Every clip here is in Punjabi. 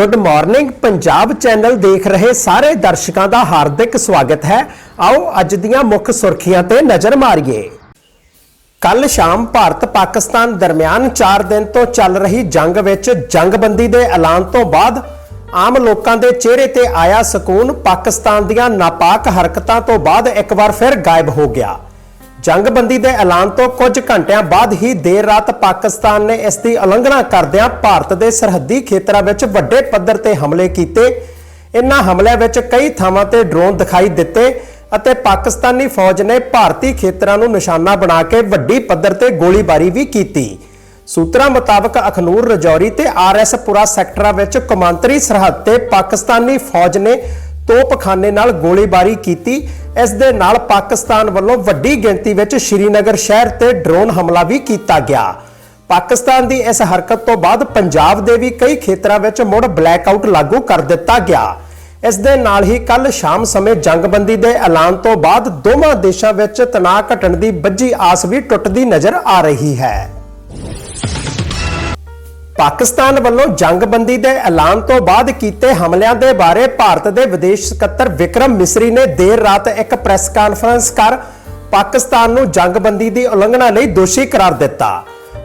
ਗੁੱਡ ਮਾਰਨਿੰਗ ਪੰਜਾਬ ਚੈਨਲ ਦੇਖ ਰਹੇ ਸਾਰੇ ਦਰਸ਼ਕਾਂ ਦਾ ਹਾਰਦਿਕ ਸਵਾਗਤ ਹੈ। ਆਓ ਅੱਜ ਦੀਆਂ ਮੁੱਖ ਸੁਰਖੀਆਂ ਤੇ ਨਜ਼ਰ ਮਾਰੀਏ। ਕੱਲ ਸ਼ਾਮ ਭਾਰਤ ਪਾਕਿਸਤਾਨ ਦਰਮਿਆਨ 4 ਦਿਨ ਤੋਂ ਚੱਲ ਰਹੀ ਜੰਗ ਵਿੱਚ ਜੰਗਬੰਦੀ ਦੇ ਐਲਾਨ ਤੋਂ ਬਾਅਦ ਆਮ ਲੋਕਾਂ ਦੇ ਚਿਹਰੇ ਤੇ ਆਇਆ ਸਕੂਨ ਪਾਕਿਸਤਾਨ ਦੀਆਂ ਨਾਪਾਕ ਹਰਕਤਾਂ ਤੋਂ ਬਾਅਦ ਇੱਕ ਵਾਰ ਫਿਰ ਗਾਇਬ ਹੋ ਗਿਆ। ਜੰਗਬੰਦੀ ਦੇ ਐਲਾਨ ਤੋਂ ਕੁਝ ਘੰਟਿਆਂ ਬਾਅਦ ਹੀ ਦੇਰ ਰਾਤ ਪਾਕਿਸਤਾਨ ਨੇ ਇਸ ਦੀ ਉਲੰਘਣਾ ਕਰਦਿਆਂ ਭਾਰਤ ਦੇ ਸਰਹੱਦੀ ਖੇਤਰਾਂ ਵਿੱਚ ਵੱਡੇ ਪੱਧਰ ਤੇ ਹਮਲੇ ਕੀਤੇ। ਇਨ੍ਹਾਂ ਹਮਲਿਆਂ ਵਿੱਚ ਕਈ ਥਾਵਾਂ ਤੇ ਡਰੋਨ ਦਿਖਾਈ ਦਿੱਤੇ ਅਤੇ ਪਾਕਿਸਤਾਨੀ ਫੌਜ ਨੇ ਭਾਰਤੀ ਖੇਤਰਾਂ ਨੂੰ ਨਿਸ਼ਾਨਾ ਬਣਾ ਕੇ ਵੱਡੀ ਪੱਧਰ ਤੇ ਗੋਲੀਬਾਰੀ ਵੀ ਕੀਤੀ। ਸੂਤਰਾਂ ਮੁਤਾਬਕ ਅਖਨੂਰ ਰਜੌਰੀ ਤੇ ਆਰਐਸ ਪੁਰਾ ਸੈਕਟਰਾਂ ਵਿੱਚ ਕੌਮਾਂਤਰੀ ਸਰਹੱਦ ਤੇ ਪਾਕਿਸਤਾਨੀ ਫੌਜ ਨੇ ਤੋਪਖਾਨੇ ਨਾਲ ਗੋਲੀਬਾਰੀ ਕੀਤੀ। ਇਸ ਦੇ ਨਾਲ ਪਾਕਿਸਤਾਨ ਵੱਲੋਂ ਵੱਡੀ ਗਿਣਤੀ ਵਿੱਚ ਸ਼੍ਰੀਨਗਰ ਸ਼ਹਿਰ ਤੇ ਡਰੋਨ ਹਮਲਾ ਵੀ ਕੀਤਾ ਗਿਆ। ਪਾਕਿਸਤਾਨ ਦੀ ਇਸ ਹਰਕਤ ਤੋਂ ਬਾਅਦ ਪੰਜਾਬ ਦੇ ਵੀ ਕਈ ਖੇਤਰਾਂ ਵਿੱਚ ਮੁੜ ਬਲੈਕਆਊਟ ਲਾਗੂ ਕਰ ਦਿੱਤਾ ਗਿਆ। ਇਸ ਦੇ ਨਾਲ ਹੀ ਕੱਲ ਸ਼ਾਮ ਸਮੇਂ ਜੰਗਬੰਦੀ ਦੇ ਐਲਾਨ ਤੋਂ ਬਾਅਦ ਦੋਵਾਂ ਦੇਸ਼ਾਂ ਵਿੱਚ ਤਣਾਅ ਘਟਣ ਦੀ ਬੱਜੀ ਆਸ ਵੀ ਟੁੱਟਦੀ ਨਜ਼ਰ ਆ ਰਹੀ ਹੈ। ਪਾਕਿਸਤਾਨ ਵੱਲੋਂ ਜੰਗਬੰਦੀ ਦੇ ਐਲਾਨ ਤੋਂ ਬਾਅਦ ਕੀਤੇ ਹਮਲਿਆਂ ਦੇ ਬਾਰੇ ਭਾਰਤ ਦੇ ਵਿਦੇਸ਼ ਸਕੱਤਰ ਵਿਕਰਮ ਮਿਸਰੀ ਨੇ ਦੇਰ ਰਾਤ ਇੱਕ ਪ੍ਰੈਸ ਕਾਨਫਰੰਸ ਕਰ ਪਾਕਿਸਤਾਨ ਨੂੰ ਜੰਗਬੰਦੀ ਦੀ ਉਲੰਘਣਾ ਲਈ ਦੋਸ਼ੀ ਕਰਾਰ ਦਿੱਤਾ।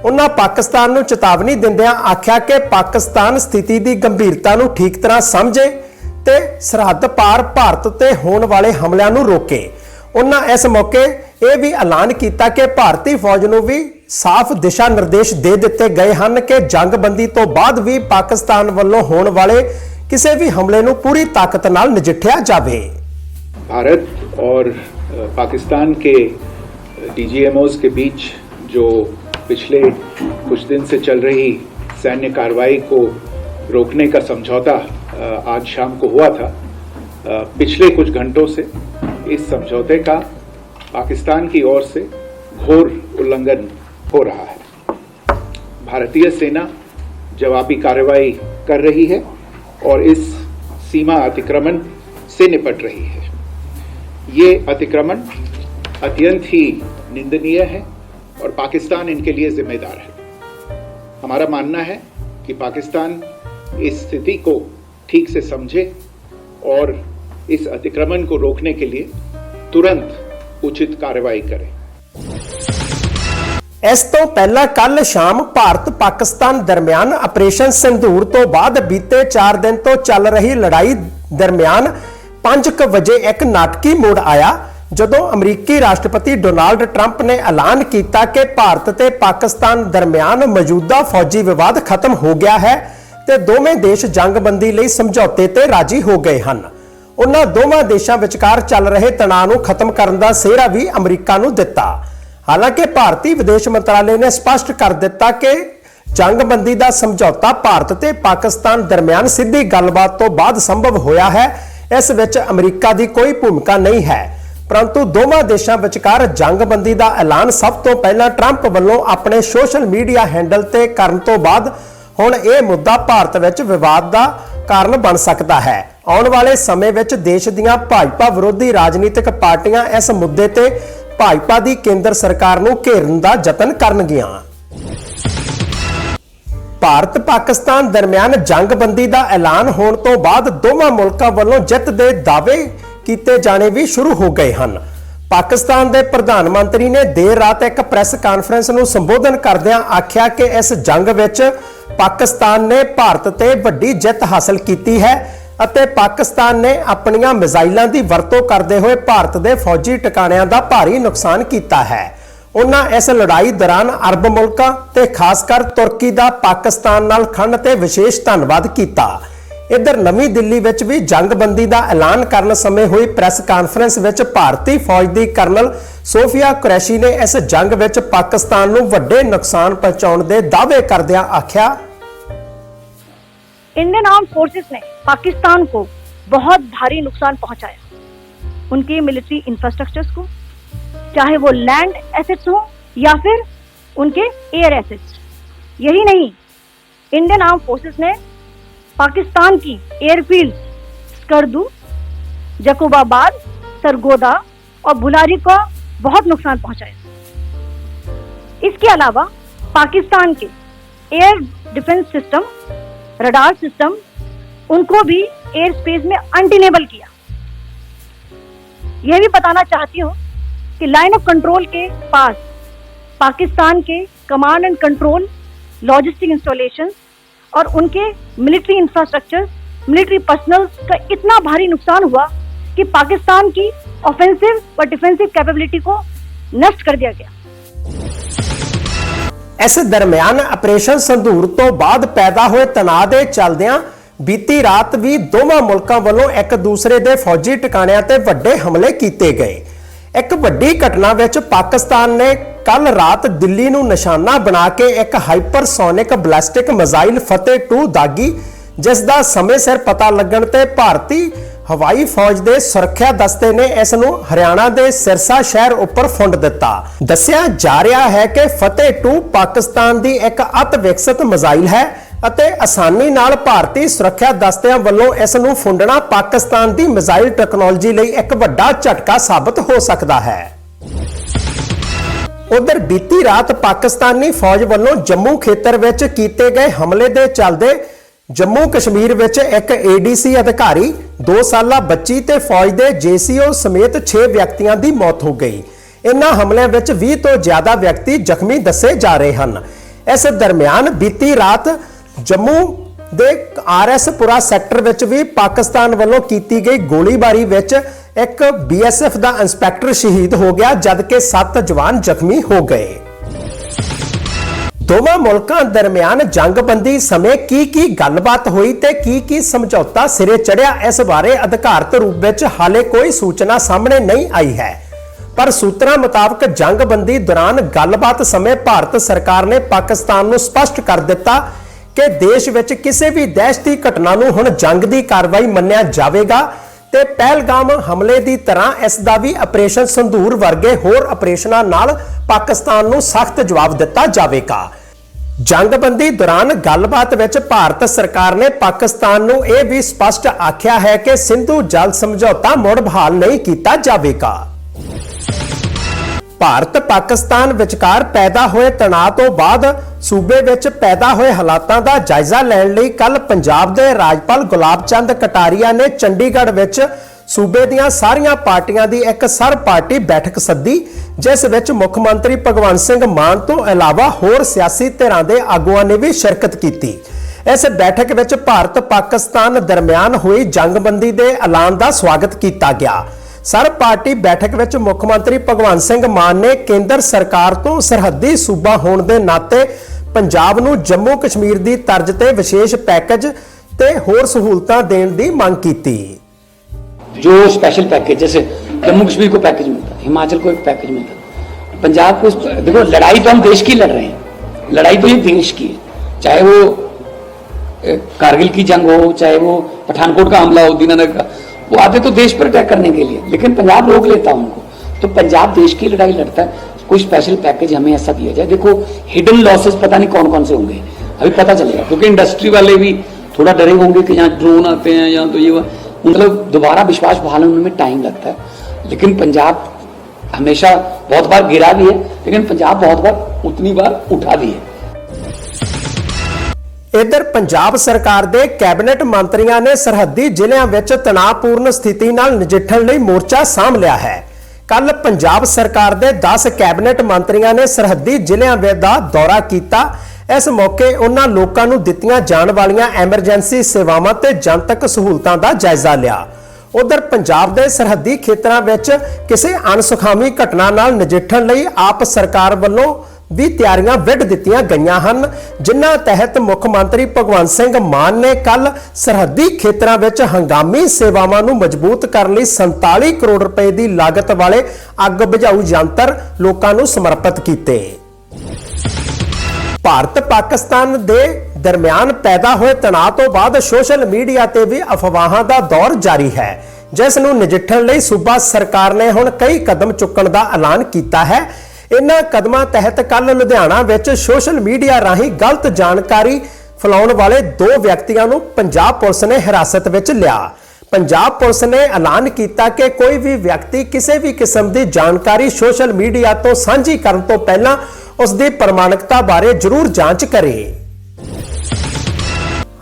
ਉਹਨਾਂ ਪਾਕਿਸਤਾਨ ਨੂੰ ਚੇਤਾਵਨੀ ਦਿੰਦਿਆਂ ਆਖਿਆ ਕਿ ਪਾਕਿਸਤਾਨ ਸਥਿਤੀ ਦੀ ਗੰਭੀਰਤਾ ਨੂੰ ਠੀਕ ਤਰ੍ਹਾਂ ਸਮਝੇ ਤੇ ਸਰਹੱਦ ਪਾਰ ਭਾਰਤ ਤੇ ਹੋਣ ਵਾਲੇ ਹਮਲਿਆਂ ਨੂੰ ਰੋਕੇ। ਉਹਨਾਂ ਇਸ ਮੌਕੇ ਇਹ ਵੀ ਐਲਾਨ ਕੀਤਾ ਕਿ ਭਾਰਤੀ ਫੌਜ ਨੂੰ ਵੀ ਸਾਫ਼ ਦਿਸ਼ਾ ਨਿਰਦੇਸ਼ ਦੇ ਦਿੱਤੇ ਗਏ ਹਨ ਕਿ ਜੰਗਬੰਦੀ ਤੋਂ ਬਾਅਦ ਵੀ ਪਾਕਿਸਤਾਨ ਵੱਲੋਂ ਹੋਣ ਵਾਲੇ ਕਿਸੇ ਵੀ ਹਮਲੇ ਨੂੰ ਪੂਰੀ ਤਾਕਤ ਨਾਲ ਨਜਿੱਠਿਆ ਜਾਵੇ भारत और अ, पाकिस्तान के डीजीएमओज के बीच जो पिछले कुछ दिन से चल रही सैन्य कार्रवाई को रोकने का समझौता अ, आज शाम को हुआ था अ, पिछले कुछ घंटों से इस समझौते का पाकिस्तान की ओर से घोर उल्लंघन हो रहा है। भारतीय सेना जवाबी कार्रवाई कर रही है और इस सीमा अतिक्रमण से निपट रही है। ये अतिक्रमण अत्यंत ही निंदनीय है और पाकिस्तान इनके लिए जिम्मेदार है। हमारा मानना है कि पाकिस्तान इस स्थिति को ठीक से समझे और इस अतिक्रमण को रोकने के लिए तुरंत ਉਚਿਤ ਕਾਰਵਾਈ ਕਰੇ। ਇਸ ਤੋਂ ਪਹਿਲਾਂ ਕੱਲ ਸ਼ਾਮ ਭਾਰਤ ਪਾਕਿਸਤਾਨ ਦਰਮਿਆਨ ਆਪਰੇਸ਼ਨ ਸੰਧੂਰ ਤੋਂ ਬਾਅਦ ਬੀਤੇ 4 ਦਿਨ ਤੋਂ ਚੱਲ ਰਹੀ ਲੜਾਈ ਦਰਮਿਆਨ 5:00 ਵਜੇ ਇੱਕ ਨਾਟਕੀ ਮੋੜ ਆਇਆ, ਜਦੋਂ ਅਮਰੀਕੀ ਰਾਸ਼ਟਰਪਤੀ ਡੋਨਾਲਡ ਟਰੰਪ ਨੇ ਐਲਾਨ ਕੀਤਾ ਕਿ ਭਾਰਤ ਤੇ ਪਾਕਿਸਤਾਨ ਦਰਮਿਆਨ ਮੌਜੂਦਾ ਫੌਜੀ ਵਿਵਾਦ ਖਤਮ ਹੋ ਗਿਆ ਹੈ ਤੇ ਦੋਵੇਂ ਦੇਸ਼ ਜੰਗਬੰਦੀ ਲਈ ਸਮਝੌਤੇ ਤੇ ਰਾਜ਼ੀ ਹੋ ਗਏ ਹਨ। ਉਹਨਾਂ ਦੋਵਾਂ ਦੇਸ਼ਾਂ ਵਿਚਕਾਰ ਚੱਲ ਰਹੇ ਤਣਾਅ ਨੂੰ ਖਤਮ ਕਰਨ ਦਾ ਸਿਹਰਾ ਵੀ ਅਮਰੀਕਾ ਨੂੰ ਦਿੱਤਾ। ਹਾਲਾਂਕਿ ਭਾਰਤੀ ਵਿਦੇਸ਼ ਮੰਤਰਾਲੇ ਨੇ ਸਪਸ਼ਟ ਕਰ ਦਿੱਤਾ ਕਿ ਜੰਗਬੰਦੀ ਦਾ ਸਮਝੌਤਾ ਭਾਰਤ ਤੇ ਪਾਕਿਸਤਾਨ ਦਰਮਿਆਨ ਸਿੱਧੀ ਗੱਲਬਾਤ ਤੋਂ ਬਾਅਦ ਸੰਭਵ ਹੋਇਆ ਹੈ, ਇਸ ਵਿੱਚ ਅਮਰੀਕਾ ਦੀ ਕੋਈ ਭੂਮਿਕਾ ਨਹੀਂ ਹੈ। ਪਰੰਤੂ ਦੋਵਾਂ ਦੇਸ਼ਾਂ ਵਿਚਕਾਰ ਜੰਗਬੰਦੀ ਦਾ ਐਲਾਨ ਸਭ ਤੋਂ ਪਹਿਲਾਂ ਟਰੰਪ ਵੱਲੋਂ ਆਪਣੇ ਸੋਸ਼ਲ ਮੀਡੀਆ ਹੈਂਡਲ ਤੇ ਕਰਨ ਤੋਂ ਬਾਅਦ ਹੁਣ ਇਹ ਮੁੱਦਾ ਭਾਰਤ ਵਿੱਚ ਵਿਵਾਦ ਦਾ ਕਾਰਨ ਬਣ ਸਕਦਾ ਹੈ। ਆਉਣ ਵਾਲੇ ਸਮੇਂ ਵਿੱਚ ਦੇਸ਼ ਦੀਆਂ ਭਾਜਪਾ ਵਿਰੋਧੀ ਰਾਜਨੀਤਿਕ ਪਾਰਟੀਆਂ ਇਸ ਮੁੱਦੇ ਤੇ ਭਾਜਪਾ ਦੀ ਕੇਂਦਰ ਸਰਕਾਰ ਨੂੰ ਘੇਰਨ ਦਾ ਯਤਨ ਕਰਨਗੀਆਂ। ਭਾਰਤ ਪਾਕਿਸਤਾਨ ਦਰਮਿਆਨ ਜੰਗਬੰਦੀ ਦਾ ਐਲਾਨ ਹੋਣ ਤੋਂ ਬਾਅਦ ਦੋਵਾਂ ਮੁਲਕਾਂ ਵੱਲੋਂ ਜਿੱਤ ਦੇ ਦਾਅਵੇ ਕੀਤੇ ਜਾਣੇ ਵੀ ਸ਼ੁਰੂ ਹੋ ਗਏ ਹਨ। ਪਾਕਿਸਤਾਨ ਦੇ ਪ੍ਰਧਾਨ ਮੰਤਰੀ ਨੇ ਦੇਰ ਰਾਤ ਇੱਕ ਪ੍ਰੈਸ ਕਾਨਫਰੰਸ ਨੂੰ ਸੰਬੋਧਨ ਕਰਦਿਆਂ ਆਖਿਆ ਕਿ ਇਸ ਜੰਗ ਵਿੱਚ ਪਾਕਿਸਤਾਨ ਨੇ ਭਾਰਤ ਤੇ ਵੱਡੀ ਜਿੱਤ ਹਾਸਲ ਕੀਤੀ ਹੈ। ਅਤੇ ਪਾਕਿਸਤਾਨ ਨੇ ਆਪਣੀਆਂ ਮਿਜ਼ਾਈਲਾਂ ਦੀ ਵਰਤੋਂ ਕਰਦੇ ਹੋਏ ਭਾਰਤ ਦੇ ਫੌਜੀ ਟਿਕਾਣਿਆਂ ਦਾ ਭਾਰੀ ਨੁਕਸਾਨ ਕੀਤਾ ਹੈ। ਉਹਨਾਂ ਇਸ ਲੜਾਈ ਦੌਰਾਨ ਅਰਬ ਮੁਲਕਾਂ ਤੇ ਖਾਸ ਕਰ ਤੁਰਕੀ ਦਾ ਪਾਕਿਸਤਾਨ ਨਾਲ ਖੰਡ ਤੇ ਵਿਸ਼ੇਸ਼ ਧੰਨਵਾਦ ਕੀਤਾ। ਇੱਧਰ ਨਵੀਂ ਦਿੱਲੀ ਵਿੱਚ ਵੀ ਜੰਗਬੰਦੀ ਦਾ ਐਲਾਨ ਕਰਨ ਸਮੇਂ ਹੋਈ ਪ੍ਰੈਸ ਕਾਨਫਰੰਸ ਵਿੱਚ ਭਾਰਤੀ ਫੌਜ ਦੀ ਕਰਨਲ ਸੋਫੀਆ ਕੁਰੈਸ਼ੀ ਨੇ ਇਸ ਜੰਗ ਵਿੱਚ ਪਾਕਿਸਤਾਨ ਨੂੰ ਵੱਡੇ ਨੁਕਸਾਨ ਪਹੁੰਚਾਉਣ ਦੇ ਦਾਅਵੇ ਕਰਦਿਆਂ ਆਖਿਆ इंडियन आर्म फोर्सेस ने पाकिस्तान को बहुत भारी नुकसान पहुँचाया। उनके मिलिट्री इंफ्रास्ट्रक्चर्स को, चाहे वो लैंड एसेट्स हो या फिर उनके एयर एसेट्स यही नहीं, इंडियन आर्म फोर्सेस ने पाकिस्तान की एयरफील्ड स्कर्दू, जकोबाबाद, सरगोदा और बुलारी को बहुत नुकसान पहुँचाया। इसके अलावा पाकिस्तान के air defence system radar system उनको भी एयर स्पेस में अनडिनेबल किया। यह भी बताना चाहती हूँ कि लाइन ऑफ़ कंट्रोल के पास पाकिस्तान के command and control logistic installation और उनके मिलिट्री इंफ्रास्ट्रक्चर मिलिट्री पर्सनल का इतना भारी नुकसान हुआ कि पाकिस्तान की ऑफेंसिव व डिफेंसिव कैपेबिलिटी को नष्ट कर दिया गया। ਇਸ ਦਰਮਿਆਨ ਆਪਰੇਸ਼ਨ ਸੰਧੂਰ ਤੋਂ ਬਾਅਦ ਪੈਦਾ ਹੋਏ ਤਣਾਅ ਦੇ ਚੱਲਦਿਆਂ ਬੀਤੀ ਰਾਤ ਵੀ ਦੋਵਾਂ ਮੁਲਕਾਂ ਵੱਲੋਂ ਇੱਕ ਦੂਸਰੇ ਦੇ ਫੌਜੀ ਟਿਕਾਣਿਆਂ ਤੇ ਵੱਡੇ ਹਮਲੇ ਕੀਤੇ ਗਏ। ਇੱਕ ਵੱਡੀ ਘਟਨਾ ਵਿੱਚ ਪਾਕਿਸਤਾਨ ਨੇ ਕੱਲ ਰਾਤ ਦਿੱਲੀ ਨੂੰ ਨਿਸ਼ਾਨਾ ਬਣਾ ਕੇ ਇੱਕ ਹਾਈਪਰਸੋਨਿਕ ਬਲਾਸਟਿਕ ਮਿਜ਼ਾਈਲ ਫਤਿਹ 2 ਦਾਗੀ, ਜਿਸ ਦਾ ਸਮੇਂ ਸਿਰ ਪਤਾ ਲੱਗਣ ਤੇ ਭਾਰਤੀ ਹਵਾਈ ਫੌਜ ਦੇ ਸੁਰੱਖਿਆ ਦਸਤੇ ਨੇ ਇਸ ਨੂੰ ਹਰਿਆਣਾ ਦੇ ਸਿਰਸਾ ਸ਼ਹਿਰ ਉੱਪਰ ਫੁੰਡ ਦਿੱਤਾ। ਦੱਸਿਆ ਜਾ ਰਿਹਾ ਹੈ ਕਿ ਫਤਿਹ 2 ਪਾਕਿਸਤਾਨ ਦੀ ਇੱਕ ਅਤ ਵਿਕਸਿਤ ਮਿਜ਼ਾਈਲ ਹੈ ਅਤੇ ਆਸਾਨੀ ਨਾਲ ਭਾਰਤੀ ਸੁਰੱਖਿਆ ਦਸਤਿਆਂ ਵੱਲੋਂ ਇਸ ਨੂੰ ਫੁੰਡਣਾ ਪਾਕਿਸਤਾਨ ਦੀ ਮਿਜ਼ਾਈਲ ਟੈਕਨੋਲੋਜੀ ਲਈ ਇੱਕ ਵੱਡਾ ਝਟਕਾ ਸਾਬਤ ਹੋ ਸਕਦਾ ਹੈ। ਉਧਰ ਬੀਤੀ ਰਾਤ ਪਾਕਿਸਤਾਨੀ ਫੌਜ ਵੱਲੋਂ ਜੰਮੂ ਖੇਤਰ ਵਿੱਚ ਕੀਤੇ ਗਏ ਹਮਲੇ ਦੇ ਚੱਲਦੇ ਜੰਮੂ ਕਸ਼ਮੀਰ ਵਿੱਚ ਇੱਕ ਏਡੀਸੀ ਅਧਿਕਾਰੀ 2 ਸਾਲਾ ਬੱਚੀ ਤੇ ਫੌਜ ਦੇ ਜੀਸੀਓ ਸਮੇਤ 6 ਵਿਅਕਤੀਆਂ ਦੀ ਮੌਤ ਹੋ ਗਈ। ਇਨ੍ਹਾਂ ਹਮਲਿਆਂ ਵਿੱਚ 20 ਤੋਂ ਜ਼ਿਆਦਾ ਵਿਅਕਤੀ ਜ਼ਖਮੀ ਦੱਸੇ ਜਾ ਰਹੇ ਹਨ। ਇਸ ਦਰਮਿਆਨ ਬੀਤੀ ਰਾਤ ਜੰਮੂ ਦੇ ਆਰਐਸ ਪੁਰਾ ਸੈਕਟਰ ਵਿੱਚ ਵੀ ਪਾਕਿਸਤਾਨ ਵੱਲੋਂ ਕੀਤੀ ਗਈ ਗੋਲੀਬਾਰੀ ਵਿੱਚ ਇੱਕ ਬੀਐਸਐਫ ਦਾ ਇੰਸਪੈਕਟਰ ਸ਼ਹੀਦ ਹੋ ਗਿਆ, ਜਦਕਿ 7 ਜਵਾਨ ਜ਼ਖਮੀ ਹੋ ਗਏ। ਦੋਵਾਂ ਮੁਲਕਾਂ ਦਰਮਿਆਨ ਜੰਗਬੰਦੀ ਸਮੇਂ ਕੀ ਕੀ ਗੱਲਬਾਤ ਹੋਈ ਤੇ ਕੀ ਕੀ ਸਮਝੌਤਾ ਸਿਰੇ ਚੜਿਆ, ਇਸ ਬਾਰੇ ਅਧਿਕਾਰਤ ਰੂਪ ਵਿੱਚ ਹਾਲੇ ਕੋਈ ਸੂਚਨਾ ਸਾਹਮਣੇ ਨਹੀਂ ਆਈ ਹੈ। ਪਰ ਸੂਤਰਾਂ ਮੁਤਾਬਕ ਜੰਗਬੰਦੀ ਦੌਰਾਨ ਗੱਲਬਾਤ ਸਮੇਂ ਭਾਰਤ ਸਰਕਾਰ ਨੇ ਪਾਕਿਸਤਾਨ ਨੂੰ ਸਪਸ਼ਟ ਕਰ ਦਿੱਤਾ ਕਿ ਦੇਸ਼ ਵਿੱਚ ਕਿਸੇ ਵੀ ਦਹਿਸ਼ਤੀ ਘਟਨਾ ਨੂੰ ਹੁਣ ਜੰਗ ਦੀ ਕਾਰਵਾਈ ਮੰਨਿਆ ਜਾਵੇਗਾ। ਤੇ ਪਹਿਲਗਾਮ ਹਮਲੇ ਦੀ ਤਰ੍ਹਾਂ ਇਸ ਦਾ ਵੀ ਆਪਰੇਸ਼ਨ ਸੰਧੂਰ ਵਰਗੇ ਹੋਰ ਆਪਰੇਸ਼ਨਾਂ ਨਾਲ ਪਾਕਿਸਤਾਨ ਨੂੰ ਸਖਤ ਜਵਾਬ ਦਿੱਤਾ ਜਾਵੇਗਾ। ਜੰਗਬੰਦੀ ਦੌਰਾਨ ਗੱਲਬਾਤ ਵਿੱਚ ਭਾਰਤ ਸਰਕਾਰ ਨੇ ਪਾਕਿਸਤਾਨ ਨੂੰ ਇਹ ਵੀ ਸਪਸ਼ਟ ਆਖਿਆ ਹੈ ਕਿ ਸਿੰਧੂ ਜਲ ਸਮਝੌਤਾ ਮੁੜ ਬਹਾਲ ਨਹੀਂ ਕੀਤਾ ਜਾਵੇਗਾ। ਭਾਰਤ ਪਾਕਿਸਤਾਨ ਵਿਚਕਾਰ ਪੈਦਾ ਹੋਏ ਤਣਾਅ ਤੋਂ ਬਾਅਦ ਸੂਬੇ ਵਿੱਚ ਪੈਦਾ ਹੋਏ ਹਾਲਾਤਾਂ ਦਾ ਜਾਇਜ਼ਾ ਲੈਣ ਲਈ ਕੱਲ ਪੰਜਾਬ ਦੇ ਰਾਜਪਾਲ ਗੁਲਾਬ ਚੰਦ ਕਟਾਰੀਆ ਨੇ ਚੰਡੀਗੜ੍ਹ ਵਿੱਚ ਸੂਬੇ ਦੀਆਂ ਸਾਰੀਆਂ ਪਾਰਟੀਆਂ ਦੀ ਇੱਕ ਸਰਬ ਪਾਰਟੀ ਬੈਠਕ ਸੱਦੀ, ਜਿਸ ਵਿੱਚ ਮੁੱਖ ਮੰਤਰੀ ਭਗਵੰਤ ਸਿੰਘ ਮਾਨ ਤੋਂ ਇਲਾਵਾ ਹੋਰ ਸਿਆਸੀ ਧਿਰਾਂ ਦੇ ਆਗੂਆਂ ਨੇ ਵੀ ਸ਼ਿਰਕਤ ਕੀਤੀ। ਇਸ ਬੈਠਕ ਵਿੱਚ ਭਾਰਤ ਪਾਕਿਸਤਾਨ ਦਰਮਿਆਨ ਹੋਈ ਜੰਗਬੰਦੀ ਦੇ ਐਲਾਨ ਦਾ ਸਵਾਗਤ ਕੀਤਾ ਗਿਆ। ਸਰਬ ਪਾਰਟੀ ਬੈਠਕ ਵਿੱਚ ਮੁੱਖ ਮੰਤਰੀ ਭਗਵੰਤ ਸਿੰਘ ਮਾਨ ਨੇ ਕੇਂਦਰ ਸਰਕਾਰ ਤੋਂ ਸਰਹੱਦੀ ਸੂਬਾ ਹੋਣ ਦੇ ਨਾਤੇ ਪੰਜਾਬ ਨੂੰ ਜੰਮੂ ਕਸ਼ਮੀਰ ਦੀ ਤਰਜ਼ ਤੇ ਵਿਸ਼ੇਸ਼ ਪੈਕੇਜ ਤੇ ਹੋਰ ਸਹੂਲਤਾਂ ਦੇਣ ਦੀ ਮੰਗ ਕੀਤੀ जो स्पेशल पैकेज जैसे जम्मू कश्मीर को पैकेज मिलता है हिमाचल को एक पैकेज मिलता है पंजाब को इस- देखो लड़ाई तो हम देश की लड़ रहे हैं लड़ाई तो ये देश की है चाहे वो ए, कारगिल की जंग हो चाहे वो पठानकोट का हमला हो दीनानगर का वो आते तो देश पर अटैक करने के लिए लेकिन पंजाब रोक लेता उनको तो पंजाब देश की लड़ाई लड़ता है कोई स्पेशल पैकेज हमें ऐसा दिया जाए देखो हिडन लॉसेस पता नहीं कौन कौन से होंगे अभी पता चलेगा क्योंकि इंडस्ट्री वाले भी थोड़ा डरे होंगे कि यहाँ ड्रोन आते हैं यहाँ तो ये वो- मतलब दोबारा विश्वास बहाल होने में टाइम लगता है लेकिन पंजाब हमेशा बहुत बार गिरा भी है लेकिन पंजाब बहुत बार उतनी बार उठा भी है ਇਧਰ ਪੰਜਾਬ ਸਰਕਾਰ ਦੇ ਕੈਬਨਿਟ ਮੰਤਰੀਆਂ ਨੇ ਸਰਹੱਦੀ ਜ਼ਿਲ੍ਹਿਆਂ ਵਿੱਚ ਤਣਾਅਪੂਰਨ ਸਥਿਤੀ ਨਾਲ ਨਜਿੱਠਣ ਲਈ ਮੋਰਚਾ ਸਾਂਭ ਲਿਆ ਹੈ ਕੱਲ ਪੰਜਾਬ ਸਰਕਾਰ ਦੇ 10 ਕੈਬਨਿਟ ਮੰਤਰੀਆਂ ਨੇ ਸਰਹੱਦੀ ਜ਼ਿਲ੍ਹਿਆਂ ਵੇ ਦਾ ਦੌਰਾ ਕੀਤਾ। ਇਸ ਮੌਕੇ ਉਹਨਾਂ ਲੋਕਾਂ ਨੂੰ ਦਿੱਤੀਆਂ ਜਾਣ ਵਾਲੀਆਂ ਐਮਰਜੈਂਸੀ ਸੇਵਾਵਾਂ ਤੇ ਜਨਤਕ ਸਹੂਲਤਾਂ ਦਾ ਜਾਇਜ਼ਾ ਲਿਆ। ਉਧਰ ਪੰਜਾਬ ਦੇ ਸਰਹੱਦੀ ਖੇਤਰਾਂ ਵਿੱਚ ਕਿਸੇ ਅਣਸੁਖਾਵੀ ਘਟਨਾ ਨਾਲ ਨਜਿੱਠਣ ਲਈ ਆਪ ਸਰਕਾਰ ਵੱਲੋਂ ਵੀ ਤਿਆਰੀਆਂ ਵਿੱਢ ਦਿੱਤੀਆਂ ਗਈਆਂ ਹਨ, ਜਿਨ੍ਹਾਂ ਤਹਿਤ ਮੁੱਖ ਮੰਤਰੀ ਭਗਵੰਤ ਸਿੰਘ ਮਾਨ ਨੇ ਕੱਲ ਸਰਹੱਦੀ ਖੇਤਰਾਂ ਵਿੱਚ ਹੰਗਾਮੀ ਸੇਵਾਵਾਂ ਨੂੰ ਮਜ਼ਬੂਤ ਕਰਨ ਲਈ 47 ਕਰੋੜ ਰੁਪਏ ਦੀ ਲਾਗਤ ਵਾਲੇ ਅੱਗ ਬੁਝਾਊ ਯੰਤਰ ਲੋਕਾਂ ਨੂੰ ਸਮਰਪਿਤ ਕੀਤੇ। ਭਾਰਤ ਪਾਕਿਸਤਾਨ ਦੇ ਦਰਮਿਆਨ ਪੈਦਾ ਹੋਏ ਤਣਾਅ ਤੋਂ ਬਾਅਦ ਸੋਸ਼ਲ ਮੀਡੀਆ ਤੇ ਵੀ ਅਫਵਾਹਾਂ ਦਾ ਦੌਰ ਜਾਰੀ ਹੈ, ਜਿਸ ਨੂੰ ਨਜਿੱਠਣ ਲਈ ਸੂਬਾ ਸਰਕਾਰ ਨੇ ਹੁਣ ਕਈ ਕਦਮ ਚੁੱਕਣ ਦਾ ਐਲਾਨ ਕੀਤਾ ਹੈ। ਇਨ੍ਹਾਂ ਕਦਮਾਂ ਤਹਿਤ ਕੱਲ ਲੁਧਿਆਣਾ ਵਿੱਚ ਸੋਸ਼ਲ ਮੀਡੀਆ ਰਾਹੀਂ ਗਲਤ ਜਾਣਕਾਰੀ ਫੈਲਾਉਣ ਵਾਲੇ ਦੋ ਵਿਅਕਤੀਆਂ ਨੂੰ ਪੰਜਾਬ ਪੁਲਿਸ ਨੇ ਹਿਰਾਸਤ ਵਿੱਚ ਲਿਆ। ਪੰਜਾਬ ਪੁਲਿਸ ਨੇ ਐਲਾਨ ਕੀਤਾ ਕਿ ਕੋਈ ਵੀ ਵਿਅਕਤੀ ਕਿਸੇ ਵੀ ਕਿਸਮ ਦੀ ਜਾਣਕਾਰੀ ਸੋਸ਼ਲ ਮੀਡੀਆ ਤੋਂ ਸਾਂਝੀ ਕਰਨ ਤੋਂ ਪਹਿਲਾਂ ਉਸ ਦੀ ਪ੍ਰਮਾਣਿਕਤਾ ਬਾਰੇ ਜ਼ਰੂਰ ਜਾਂਚ ਕਰੇ।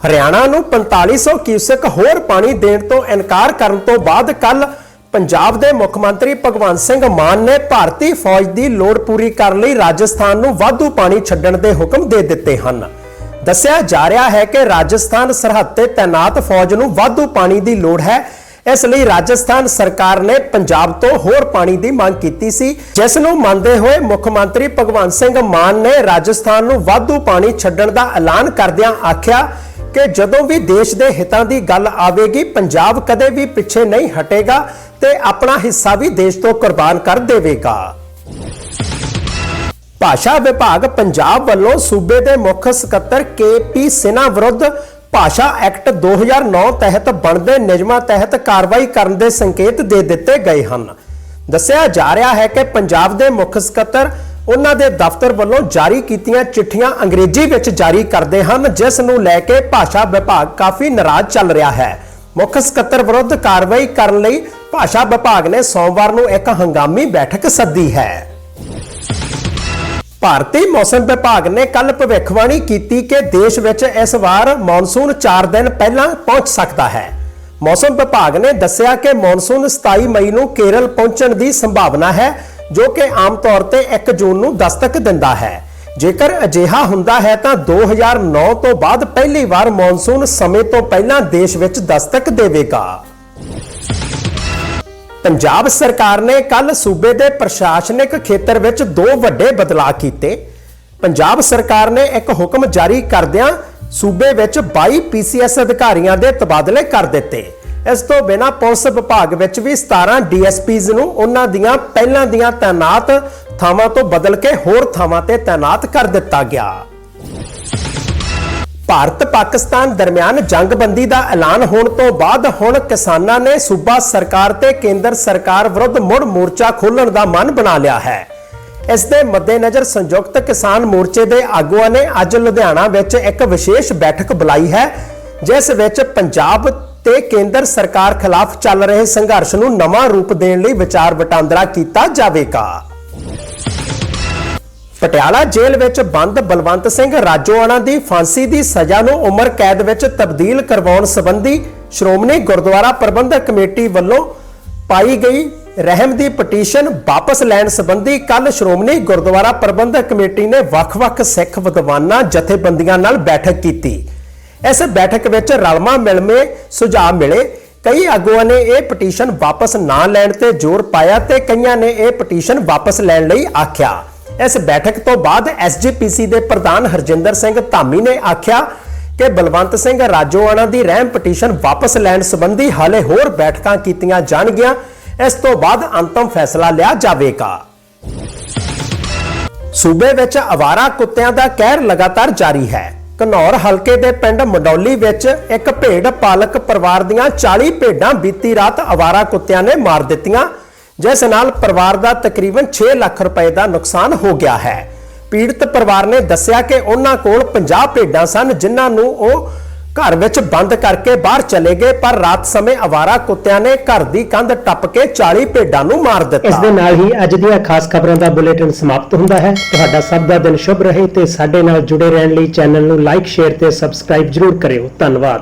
ਹਰਿਆਣਾ ਨੂੰ 4500 ਕਿਊਸਕ ਹੋਰ ਪਾਣੀ ਦੇਣ ਤੋਂ ਇਨਕਾਰ ਕਰਨ ਤੋਂ ਬਾਅਦ ਕੱਲ ਪੰਜਾਬ ਦੇ ਮੁੱਖ ਮੰਤਰੀ ਭਗਵੰਤ ਸਿੰਘ ਮਾਨ ਨੇ ਭਾਰਤੀ ਫੌਜ ਦੀ ਲੋੜ ਪੂਰੀ ਕਰਨ ਲਈ ਰਾਜਸਥਾਨ ਨੂੰ ਵਾਧੂ ਪਾਣੀ ਛੱਡਣ ਦੇ ਹੁਕਮ ਦੇ ਦਿੱਤੇ ਹਨ। ਦੱਸਿਆ ਜਾ ਰਿਹਾ ਹੈ ਕਿ ਰਾਜਸਥਾਨ ਸਰਹੱਦ ਤੇ ਤਾਇਨਾਤ ਫੌਜ ਨੂੰ ਵਾਧੂ ਪਾਣੀ ਦੀ ਲੋੜ ਹੈ। ਇਸ ਲਈ ਰਾਜਸਥਾਨ ਸਰਕਾਰ ਨੇ ਪੰਜਾਬ ਤੋਂ ਹੋਰ ਪਾਣੀ ਦੀ ਮੰਗ ਕੀਤੀ ਸੀ, ਜਿਸ ਨੂੰ ਮੰਨਦੇ ਹੋਏ ਮੁੱਖ ਮੰਤਰੀ ਭਗਵੰਤ ਸਿੰਘ ਮਾਨ ਨੇ ਰਾਜਸਥਾਨ ਨੂੰ ਵਾਧੂ ਪਾਣੀ ਛੱਡਣ ਦਾ ਐਲਾਨ ਕਰਦਿਆਂ ਆਖਿਆ ਕਿ ਜਦੋਂ ਵੀ ਦੇਸ਼ ਦੇ ਹਿੱਤਾਂ ਦੀ ਗੱਲ ਆਵੇਗੀ, ਪੰਜਾਬ ਕਦੇ ਵੀ ਪਿੱਛੇ ਨਹੀਂ ਹਟੇਗਾ। ਤੇ ਆਪਣਾ ਹਿੱਸਾ ਵੀ ਦੇਸ਼ ਤੋਂ ਕੁਰਬਾਨ ਕਰ ਦੇਵੇਗਾ। ਭਾਸ਼ਾ ਵਿਭਾਗ ਪੰਜਾਬ ਵੱਲੋਂ ਸੂਬੇ ਦੇ ਮੁੱਖ ਸਕੱਤਰ ਕੇਪੀ ਸਿਨਹਾ ਵਿਰੁੱਧ ਭਾਸ਼ਾ ਐਕਟ 2009 ਤਹਿਤ ਬਣਦੇ ਨਿਯਮਾਂ ਤਹਿਤ ਕਾਰਵਾਈ ਕਰਨ ਦੇ ਸੰਕੇਤ ਦੇ ਦਿੱਤੇ ਗਏ ਹਨ। ਦੱਸਿਆ ਜਾ ਰਿਹਾ ਹੈ ਕਿ ਪੰਜਾਬ ਦੇ ਮੁੱਖ ਸਕੱਤਰ ਉਹਨਾਂ ਦੇ ਦਫ਼ਤਰ ਵੱਲੋਂ ਜਾਰੀ ਕੀਤੀਆਂ ਚਿੱਠੀਆਂ ਅੰਗਰੇਜ਼ੀ ਵਿੱਚ ਜਾਰੀ ਕਰਦੇ ਹਨ, ਜਿਸ ਨੂੰ ਲੈ ਕੇ ਭਾਸ਼ਾ ਵਿਭਾਗ ਕਾਫੀ ਨਾਰਾਜ਼ ਚੱਲ ਰਿਹਾ ਹੈ। ਮੁੱਖ ਸਕੱਤਰ ਵਿਰੁੱਧ ਕਾਰਵਾਈ ਕਰਨ ਲਈ ਭਾਸ਼ਾ ਵਿਭਾਗ ਨੇ ਸੋਮਵਾਰ ਨੂੰ ਇੱਕ ਹੰਗਾਮੀ ਬੈਠਕ ਸੱਦੀ ਹੈ। ਭਾਰਤੀ ਮੌਸਮ ਵਿਭਾਗ ਨੇ ਕੱਲ ਭਵਿੱਖਬਾਣੀ ਕੀਤੀ ਕਿ ਦੇਸ਼ ਵਿੱਚ ਇਸ ਵਾਰ ਮੌਨਸੂਨ 4 ਦਿਨ ਪਹਿਲਾਂ ਪਹੁੰਚ ਸਕਦਾ ਹੈ। ਮੌਸਮ ਵਿਭਾਗ ਨੇ ਦੱਸਿਆ ਕਿ ਮੌਨਸੂਨ 27 ਮਈ ਨੂੰ ਕੇਰਲ ਪਹੁੰਚਣ ਦੀ ਸੰਭਾਵਨਾ ਹੈ, ਜੋ ਕਿ ਆਮ ਤੌਰ ਤੇ 1 ਜੂਨ ਨੂੰ ਦਸਤਕ ਦਿੰਦਾ ਹੈ। ਜੇਕਰ ਅਜਿਹਾ ਹੁੰਦਾ ਹੈ ਤਾਂ 2009 ਤੋਂ ਬਾਅਦ ਪਹਿਲੀ ਵਾਰ ਮੌਨਸੂਨ ਸਮੇਂ ਤੋਂ ਪਹਿਲਾਂ ਦੇਸ਼ ਵਿੱਚ ਦਸਤਕ ਦੇਵੇਗਾ। ਪੰਜਾਬ ਸਰਕਾਰ ਨੇ ਕੱਲ ਸੂਬੇ ਦੇ ਪ੍ਰਸ਼ਾਸਨਿਕ ਖੇਤਰ ਵਿੱਚ ਦੋ ਵੱਡੇ ਬਦਲਾਅ ਕੀਤੇ। ਪੰਜਾਬ ਸਰਕਾਰ ਨੇ ਇੱਕ ਹੁਕਮ ਜਾਰੀ ਕਰਦਿਆਂ ਸੂਬੇ ਵਿੱਚ 22 ਪੀਸੀਐਸ ਅਧਿਕਾਰੀਆਂ ਦੇ ਤਬਾਦਲੇ ਕਰ ਦਿੱਤੇ। ਇਸ ਤੋਂ ਬਿਨਾਂ ਪੁਲਿਸ ਵਿਭਾਗ ਵਿੱਚ ਵੀ 17 ਡੀਐਸਪੀਜ਼ ਨੂੰ ਉਹਨਾਂ ਦੀਆਂ ਪਹਿਲਾਂ ਦੀਆਂ ਤਾਇਨਾਤ ਥਾਵਾਂ ਤੋਂ ਬਦਲ ਕੇ ਹੋਰ ਥਾਵਾਂ ਤੇ ਤਾਇਨਾਤ ਕਰ ਦਿੱਤਾ ਗਿਆ। ਭਾਰਤ ਪਾਕਿਸਤਾਨ ਦਰਮਿਆਨ ਜੰਗਬੰਦੀ ਦਾ ਐਲਾਨ ਹੋਣ ਤੋਂ ਬਾਅਦ ਹੁਣ ਕਿਸਾਨਾਂ ਨੇ ਸੂਬਾ ਸਰਕਾਰ ਤੇ ਕੇਂਦਰ ਸਰਕਾਰ ਵਿਰੁੱਧ ਮੁੜ ਮੋਰਚਾ ਖੋਲਣ ਦਾ ਮਨ ਬਣਾ ਲਿਆ ਹੈ। ਇਸ ਦੇ ਮੱਦੇਨਜ਼ਰ ਸੰਯੁਕਤ ਕਿਸਾਨ ਮੋਰਚੇ ਦੇ ਆਗੂਆਂ ਨੇ ਅੱਜ ਲੁਧਿਆਣਾ ਵਿੱਚ ਇੱਕ ਵਿਸ਼ੇਸ਼ ਬੈਠਕ ਬੁਲਾਈ ਹੈ, ਜਿਸ ਵਿੱਚ ਪੰਜਾਬ ਤੇ ਕੇਂਦਰ ਸਰਕਾਰ ਖਿਲਾਫ ਚੱਲ ਰਹੇ ਸੰਘਰਸ਼ ਨੂੰ ਨਵਾਂ ਰੂਪ ਦੇਣ ਲਈ ਵਿਚਾਰ ਵਟਾਂਦਰਾ ਕੀਤਾ ਜਾਵੇਗਾ। ਪਟਿਆਲਾ ਜੇਲ੍ਹ ਵਿੱਚ ਬੰਦ ਬਲਵੰਤ ਸਿੰਘ ਰਾਜੋਆਣਾ ਦੀ ਫਾਂਸੀ ਦੀ ਸਜ਼ਾ ਨੂੰ ਉਮਰ ਕੈਦ ਵਿੱਚ ਤਬਦੀਲ ਕਰਵਾਉਣ ਸੰਬੰਧੀ ਸ਼੍ਰੋਮਣੀ ਗੁਰਦੁਆਰਾ ਪ੍ਰਬੰਧਕ ਕਮੇਟੀ ਵੱਲੋਂ ਪਾਈ ਗਈ ਰਹਿਮ ਦੀ ਪਟੀਸ਼ਨ ਵਾਪਸ ਲੈਣ ਸੰਬੰਧੀ ਕੱਲ ਸ਼੍ਰੋਮਣੀ ਗੁਰਦੁਆਰਾ ਪ੍ਰਬੰਧਕ ਕਮੇਟੀ ਨੇ ਵੱਖ-ਵੱਖ ਸਿੱਖ ਵਿਦਵਾਨਾਂ, ਜਥੇਬੰਦੀਆਂ ਨਾਲ ਬੈਠਕ ਕੀਤੀ। ਇਸ ਬੈਠਕ ਵਿੱਚ ਰਲਮਾ ਮਿਲਮੇ ਸੁਝਾਅ ਮਿਲੇ। ਕਈ ਆਗੂਆਂ ਨੇ ਇਹ ਪਟੀਸ਼ਨ ਵਾਪਸ ਨਾ ਲੈਣ ਤੇ ਜ਼ੋਰ ਪਾਇਆ ਤੇ ਕਈਆਂ ਨੇ ਇਹ ਪਟੀਸ਼ਨ ਵਾਪਸ ਲੈਣ ਲਈ ਆਖਿਆ। ਇਸ ਬੈਠਕ ਤੋਂ ਬਾਅਦ ਐਸਜੀਪੀਸੀ ਦੇ ਪ੍ਰਧਾਨ ਹਰਜਿੰਦਰ ਸਿੰਘ ਧਾਮੀ ਨੇ ਆਖਿਆ ਕਿ ਬਲਵੰਤ ਸਿੰਘ ਰਾਜੋਆਣਾ ਦੀ ਰਹਿਮ ਪਟੀਸ਼ਨ ਵਾਪਸ ਲੈਣ ਸੰਬੰਧੀ ਹਾਲੇ ਹੋਰ ਬੈਠਕਾਂ ਕੀਤੀਆਂ ਜਾਣਗੀਆਂ। ਇਸ ਤੋਂ ਬਾਅਦ ਅੰਤਮ ਫੈਸਲਾ ਲਿਆ ਜਾਵੇਗਾ। ਸੂਬੇ ਵਿੱਚ ਅਵਾਰਾ ਕੁੱਤਿਆਂ ਦਾ ਕਹਿਰ ਲਗਾਤਾਰ ਜਾਰੀ ਹੈ। ਘਨੌਰ ਹਲਕੇ ਦੇ ਪਿੰਡ ਮੰਡੌਲੀ ਵਿੱਚ ਇੱਕ ਭੇਡ ਪਾਲਕ ਪਰਿਵਾਰ ਦੀਆਂ 40 ਭੇਡਾਂ ਬੀਤੀ ਰਾਤ ਅਵਾਰਾ ਕੁੱਤਿਆਂ ਨੇ ਮਾਰ ਦਿੱਤੀਆਂ। ਜਿਸ ਨਾਲ ਪਰਿਵਾਰ ਦਾ ਤਕਰੀਬਨ 6 ਲੱਖ ਰੁਪਏ ਦਾ ਨੁਕਸਾਨ ਹੋ ਗਿਆ ਹੈ। ਪੀੜਤ ਪਰਿਵਾਰ ਨੇ ਦੱਸਿਆ ਕਿ ਉਹਨਾਂ ਕੋਲ 50 ਭੇਡਾਂ ਸਨ, ਜਿਨ੍ਹਾਂ ਨੂੰ ਉਹ ਘਰ ਵਿੱਚ ਬੰਦ ਕਰਕੇ ਬਾਹਰ ਚਲੇ ਗਏ, ਪਰ ਰਾਤ ਸਮੇਂ ਅਵਾਰਾ ਕੁੱਤਿਆਂ ਨੇ ਘਰ ਦੀ ਕੰਧ ਟੱਪ ਕੇ 40 ਭੇਡਾਂ ਨੂੰ ਮਾਰ ਦਿੱਤਾ। ਇਸ ਦੇ ਨਾਲ ਹੀ ਅੱਜ ਦੀਆਂ ਖਾਸ ਖਬਰਾਂ ਦਾ ਬੁਲੇਟਿਨ ਸਮਾਪਤ ਹੁੰਦਾ ਹੈ। ਤੁਹਾਡਾ ਸਭ ਦਾ ਦਿਨ ਸ਼ੁਭ ਰਹੇ ਤੇ ਸਾਡੇ ਨਾਲ ਜੁੜੇ ਰਹਿਣ ਲਈ ਚੈਨਲ ਨੂੰ ਲਾਈਕ, ਸ਼ੇਅਰ ਤੇ ਸਬਸਕ੍ਰਾਈਬ ਜਰੂਰ ਕਰਿਓ। ਧੰਨਵਾਦ।